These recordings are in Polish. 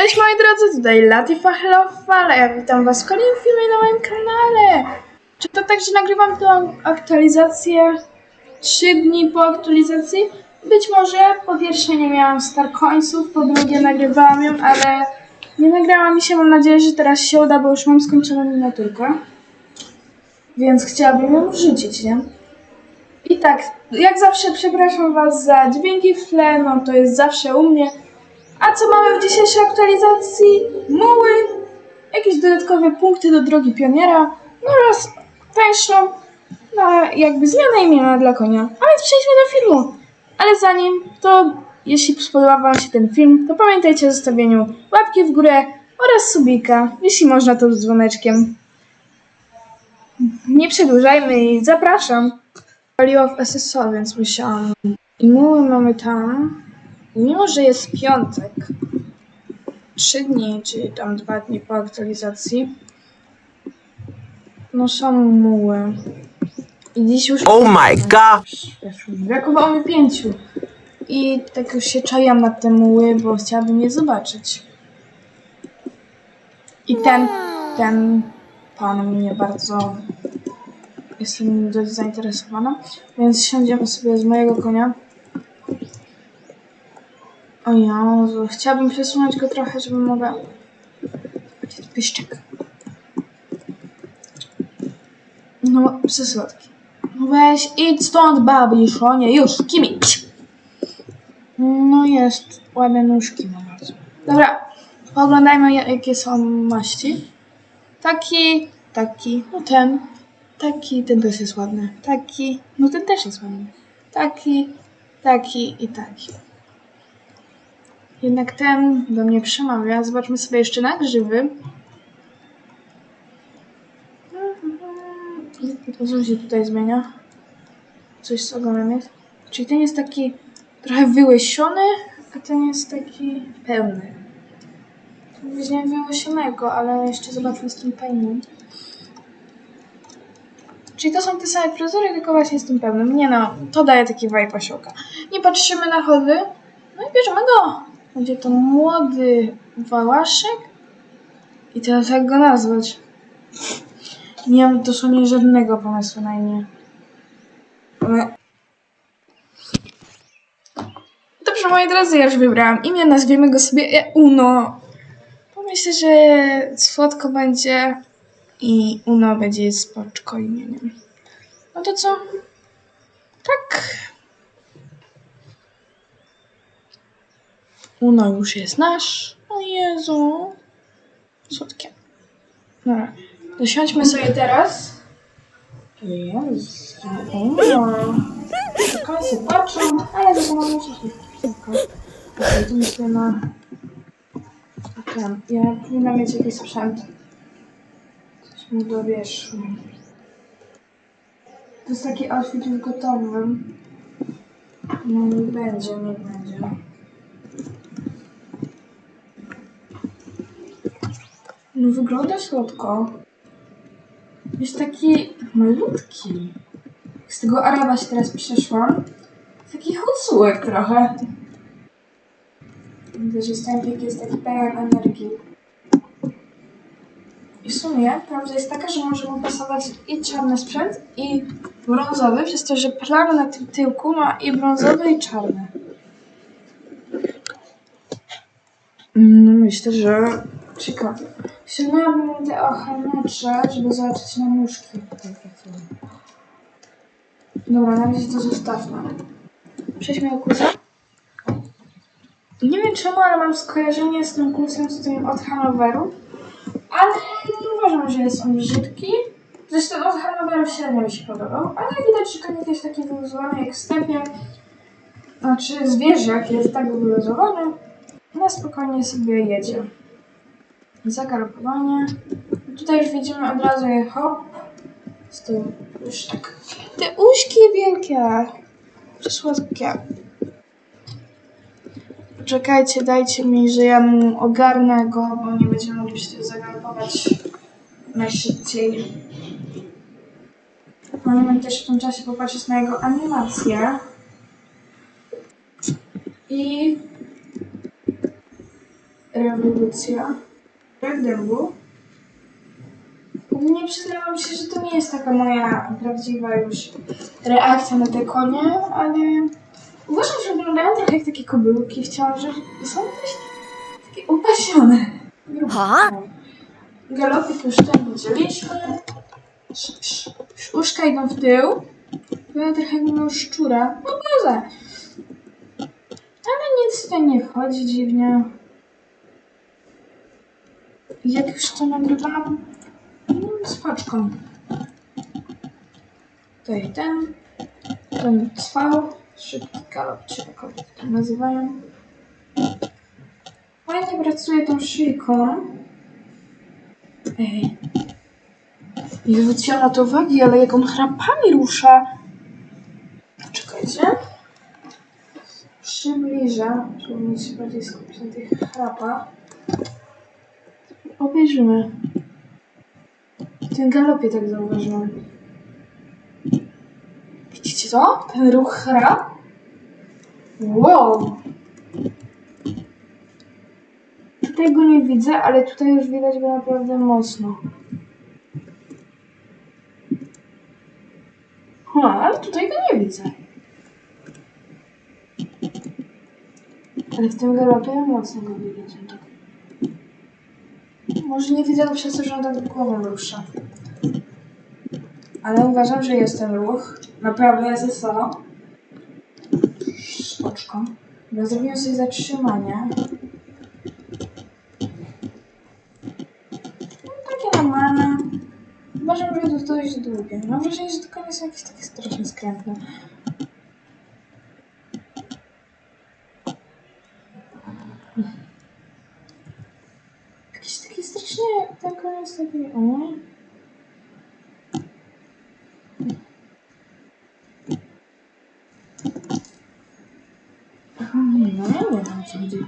Cześć moi drodzy, tutaj Latifa Helofale, ja witam was w kolejnym filmie na moim kanale. Czy to tak, że nagrywam tą aktualizację 3 dni po aktualizacji? Być może, po pierwsze nie miałam star coinsów, po drugie nagrywałam ją, ale nie nagrała mi się, mam nadzieję, że teraz się uda, bo już mam skończoną miniaturkę. Więc chciałabym ją wrzucić, nie? I tak, jak zawsze przepraszam was za dźwięki w tle, no to jest zawsze u mnie. A co mamy w dzisiejszej aktualizacji? Muły, jakieś dodatkowe punkty do drogi pioniera oraz tańszą, no jakby zmiana imienia dla konia. A więc przejdźmy do filmu. Ale zanim to, jeśli spodobał wam się ten film, to pamiętajcie o zostawieniu łapki w górę oraz subika, jeśli można to z dzwoneczkiem. Nie przedłużajmy i zapraszam. Paliło w SSO, więc musiałam. I muły mamy tam. Mimo, że jest piątek, trzy dni, czyli tam dwa dni po aktualizacji, no są muły. I dziś już... Oh my god! Wiesz, brakowało mi pięciu. I tak już się czaiłam na te muły, bo chciałabym je zobaczyć. I ten, ten pan mnie bardzo... Jestem dość zainteresowana, więc siądziemy sobie z mojego konia. O Jezu, chciałabym przesunąć go trochę, żeby mogła... Będzie to piszczek. No, przesłodki. No weź, idź stąd, babiszonie, już, kimi. No jest, ładne nóżki ma bardzo. Dobra, pooglądajmy ja- jakie są maści. Taki, taki, no ten, taki, ten też jest ładny. Taki, no ten też jest ładny. Taki, taki i taki. Jednak ten do mnie przemawia. Zobaczmy sobie jeszcze na grzywy. To co się tutaj zmienia? Coś z ogonem jest. Czyli ten jest taki trochę wyłysiony, a ten jest taki pełny. Tu Weźmiemy wyłysionego, ale jeszcze zobaczmy z tym pełnym. Czyli to są te same fryzury, tylko właśnie z tym pełnym. Nie no, to daje taki vibe osiołka. Nie patrzymy na chody. No i bierzemy go. Będzie to młody wałaszek. I teraz jak go nazwać? Nie mam dosłownie żadnego pomysłu na imię. Dobrze, moi drodzy, ja już wybrałam imię, nazwiemy go sobie Uno. Pomyślę, że słodko będzie i Uno będzie spoczko imieniem. No to co? Tak. Uno już jest nasz. O Jezu. Słodkie. Dobra. Dosiądźmy sobie teraz. Jezu. Uno. Końcy patrzą, ale to się szybko. Okej, tu myślę na... Ten. Ja powinnam mieć jakiś sprzęt. Coś mi dowiesz. To jest taki outfit już gotowy. No nie będzie, nie będzie. No wygląda słodko. Jest taki malutki. Z tego Araba się teraz przeszłam. Taki chodzółek trochę. Widzę, że stępik jest taki pełen energii. I w sumie prawda jest taka, że może mu pasować i czarny sprzęt, i brązowy, przez to, że plamy na tym tyłku ma i brązowy, i czarny. No myślę, że ciekawe. Ściągnęłabym te ochraniacze, żeby zobaczyć na nóżki. Dobra, na razie to zostawmy. Przejdźmy do kursa. Nie wiem czemu, ale mam skojarzenie z tym kursem z tym od Hanoweru. Ale nie uważam, że jest on brzydki. Zresztą od Hanoweru średnio mi się podobał. Ale widać, że konik jest taki wyluzowany jak stepie. Znaczy zwierzak jest tak wyluzowany. Na spokojnie sobie jedzie. Zagalopowanie. Tutaj już widzimy od razu je hop. Z tym już tak. Te uśki wielkie. Przysłodkie. Czekajcie, dajcie mi, że ja mu ogarnę go, bo nie będziemy mogli się zagalopować najszybciej. Możemy też w tym czasie popatrzeć na jego animację. I rewolucja. Jak dębu. Nie przyznałam się, że to nie jest taka moja prawdziwa już reakcja na te konie, ale uważam, że wyglądają trochę jak takie kobyłki w ciąży są też takie upasione. Ha? Galopy sz- sz- Uszka idą w tył. Była trochę jak miał szczura. No poza. Ale nic tutaj nie wchodzi dziwnie. I Jak już to nagrywam, no spoczką. Tutaj ten, ten trwał, szybki galop, czy jakoś to nazywają. Fajnie pracuje tą szyjką. Ej. Nie zwróciłam na to uwagi, ale jak on chrapami rusza. Czekajcie. Przybliżę, żeby mieć się bardziej skupić na tych chrapach. Obejrzymy. W tym galopie tak zauważyłam. Widzicie to? Ten ruch chrap? Wow! Tutaj go nie widzę, ale tutaj już widać go naprawdę mocno. Ha, ale tutaj go nie widzę. Ale w tym galopie mocno go widać. Może nie widzę go przez to, że on tak głową rusza. Ale uważam, że jest ten ruch. Naprawdę ze sobą. Spoczko. Bo zrobiłem sobie zatrzymanie. No, takie normalne. Uważam, że to dość długie. Mam wrażenie, że te konie są jakieś takie strasznie skrętne. Jakiś taki koń jest taki... O. No nie wiem, co chodzi.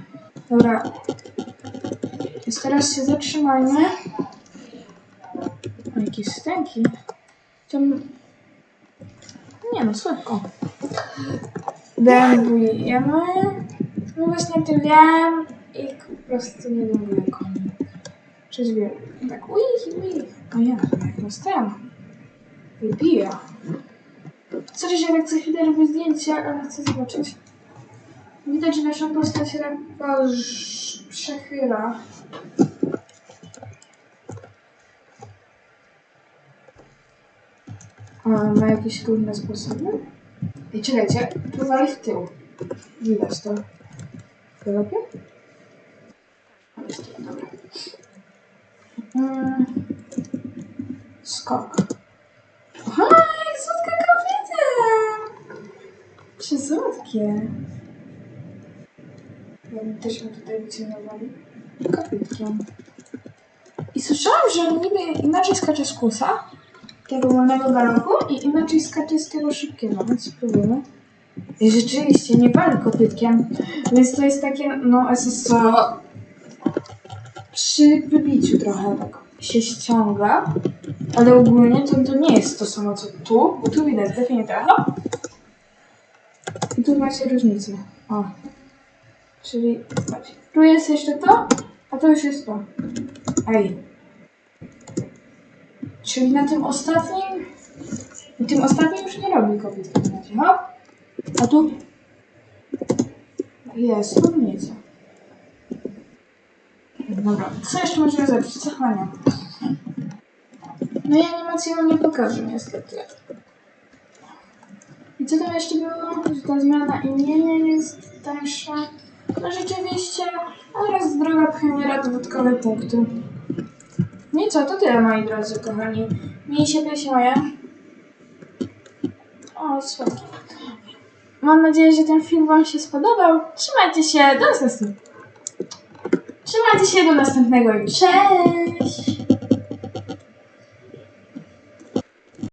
Dobra. Jest teraz się zatrzymanie. O, jakieś stęki. Chciałbym... Nie no, słodko. Dębujemy. No właśnie to wiem i po prostu nie dębuję koni. Przez wiele. Tak, ui, ui. O ja, jak dostałem. Wybija. Sorry, że tak co chwilę robię zdjęcia, ale chcę zobaczyć. Widać, że naszą postać lekko przechyla. A ma jakieś różne sposoby? I czekajcie, próbowali w tył. Widać to. W galopie? A, jest tu, dobra. Mm. Skok. Aha, jak słodka kobieta! Bym też ją tutaj wyciągnęli. Kopytkiem. I słyszałam, że niby inaczej skacze z kusa, tego wolnego galopu i inaczej skacze z tego szybkiego, więc spróbujemy. I rzeczywiście nie wali kopytkiem, więc to jest takie, no SSO przy wybiciu trochę tak się ściąga, ale ogólnie to, to nie jest to samo co tu, bo tu widać definitywnie. I tu macie różnicę. O. Czyli patrzcie, tu jest jeszcze to, a to już jest to. Ej. Czyli na tym ostatnim, na tym ostatnim już nie robi kobiet w hop. A tu jest różnica. Dobra, co jeszcze możemy zrobić? Cechania. No i animację wam nie pokażę niestety. I co tam jeszcze było? Że ta zmiana imienia jest tańsza. No rzeczywiście, oraz droga pchaniera dodatkowe punkty. No i co, to tyle moi drodzy kochani. Miejcie piesie moje. O, słodki. Mam nadzieję, że ten film wam się spodobał. Trzymajcie się, do następnego. Trzymajcie się do następnego i cześć!